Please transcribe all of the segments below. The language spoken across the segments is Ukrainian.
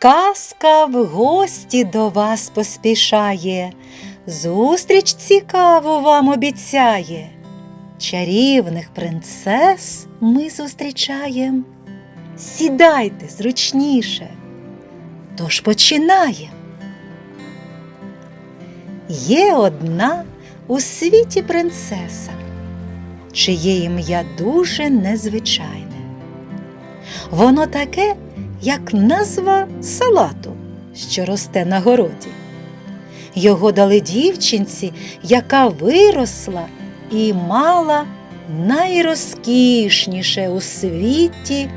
Казка в гості до вас поспішає, зустріч цікаву вам обіцяє. Чарівних принцес ми зустрічаєм. Сідайте зручніше. Тож починаємо. Є одна у світі принцеса, чиє ім'я дуже незвичайне. Воно таке, як назва салату, що росте на городі. Його дали дівчинці, яка виросла і мала найрозкішніше у світі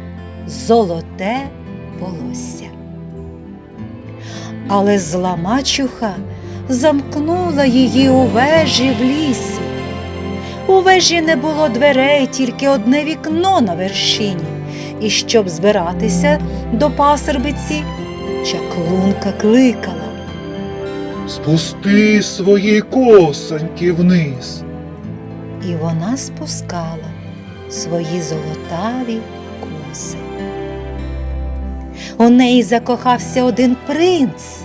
золоте волосся. Але зла мачуха замкнула її у вежі в лісі. У вежі не було дверей, тільки одне вікно на вершині. І щоб збиратися до пасербиці, чаклунка кликала. Спусти свої косоньки вниз. І вона спускала свої золотаві коси. У неї закохався один принц,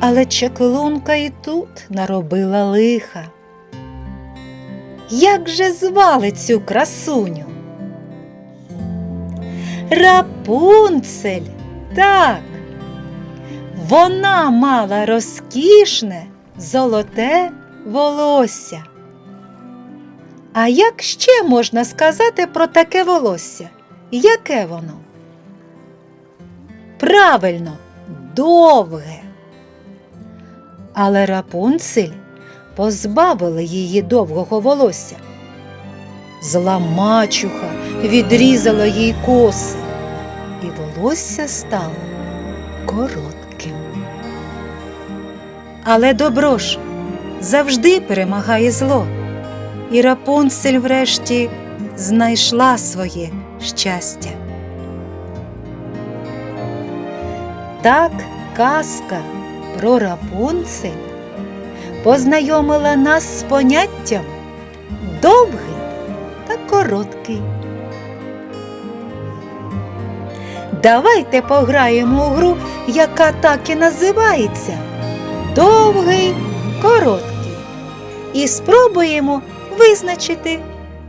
але чаклунка і тут наробила лиха. Як же звали цю красуню? Рапунцель, так. Вона мала розкішне золоте волосся. А як ще можна сказати про таке волосся? Яке воно? Правильно, довге. Але Рапунцель позбавила її довгого волосся. Зла мачуха відрізала їй коси, і волосся стало коротким. Але добро ж завжди перемагає зло, і Рапунцель врешті знайшла своє щастя. Так казка про Рапунцель познайомила нас з поняттям довгий та короткий. Давайте пограємо у гру, яка так і називається Довгий короткий. І спробуємо визначити,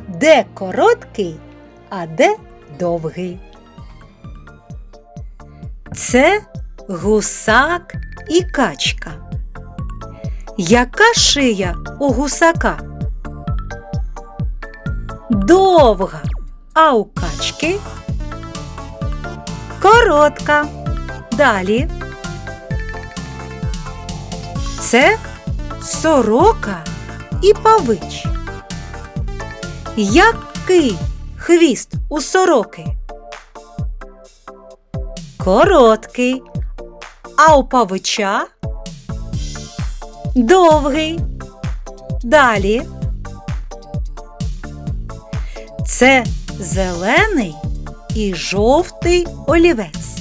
де короткий, а де довгий. Це гусак і качка. Яка шия у гусака? Довга, а у качки коротка. Далі. Це сорока і павич. Який хвіст у сороки? Короткий, а у павича довгий. Далі. Це зелений і жовтий олівець.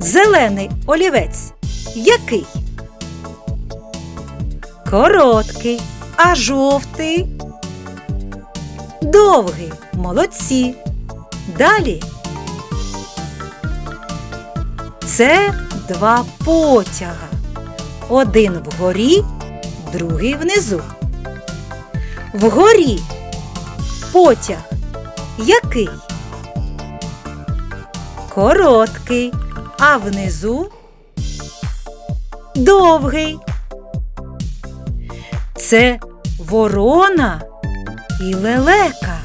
Зелений олівець який? Короткий, а жовтий. Довгий. Молодці. Далі. Це два потяга. Один вгорі, другий внизу. Вгорі потяг який? Короткий, а внизу довгий. Це ворона і лелека.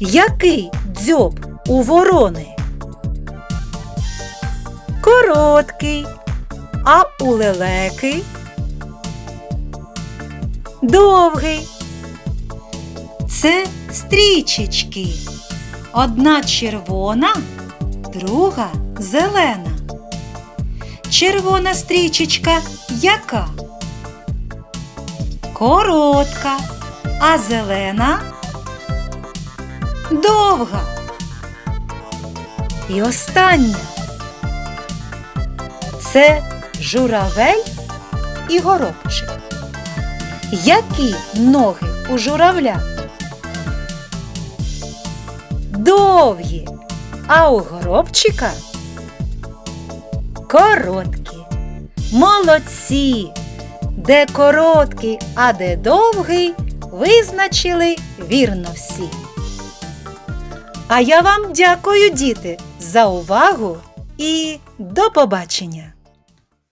Який дзьоб у ворони? Короткий, а у лелеки довгий. Це стрічечки. Одна червона, друга зелена. Червона стрічечка яка? Коротка, а зелена довга. І остання. Це журавель і горобчик. Які ноги у журавля? Довгі, а у горобчика короткі. Молодці! Де короткий, а де довгий, визначили вірно всі. А я вам дякую, діти, за увагу і до побачення!